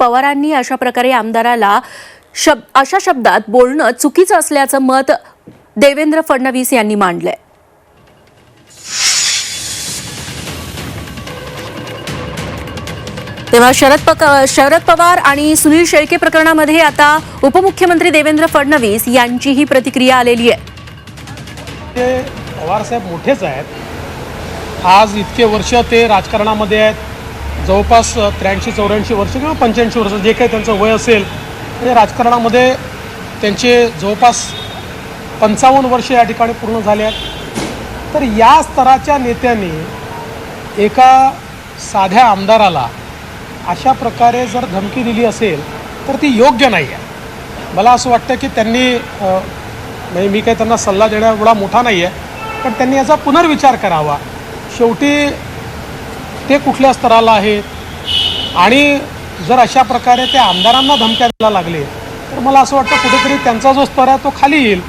पवारांनी अशा प्रकारे आमदाराला शब अशा शब्दात बोलणं चुकीचं असल्याचं मत देवेंद्र फडणवीस यांनी मांडलंय. तेव्हा शरद पक शरद पवार आणि सुनील शेळके प्रकरणामध्ये आता उपमुख्यमंत्री देवेंद्र फडणवीस यांचीही प्रतिक्रिया आलेली आहे. ते पवारसाहेब मोठेच आहेत. आज इतके वर्ष ते राजकारणामध्ये आहेत. जवळपास त्र्याऐंशी चौऱ्याऐंशी वर्ष किंवा पंच्याऐंशी वर्ष जे काही त्यांचं वय असेल म्हणजे राजकारणामध्ये त्यांचे जवळपास पंचावन्न वर्ष या ठिकाणी पूर्ण झाले आहेत. तर या स्तराच्या नेत्यांनी एका साध्या आमदाराला अशा प्रकारे जर धमकी दिली असेल तर ती योग्य नाही आहे. मला असं वाटतं की त्यांनी म्हणजे मी काही त्यांना सल्ला देण्या एवढा मोठा नाही आहे पण त्यांनी याचा पुनर्विचार करावा. शेवटी ते कुठल्या स्तराला आहेत आणि जर अशा प्रकारे ते आमदारांना धमक्या द्यायला लागले तर मला असं वाटतं कुठेतरी त्यांचा जो स्तर आहे तो खाली येईल.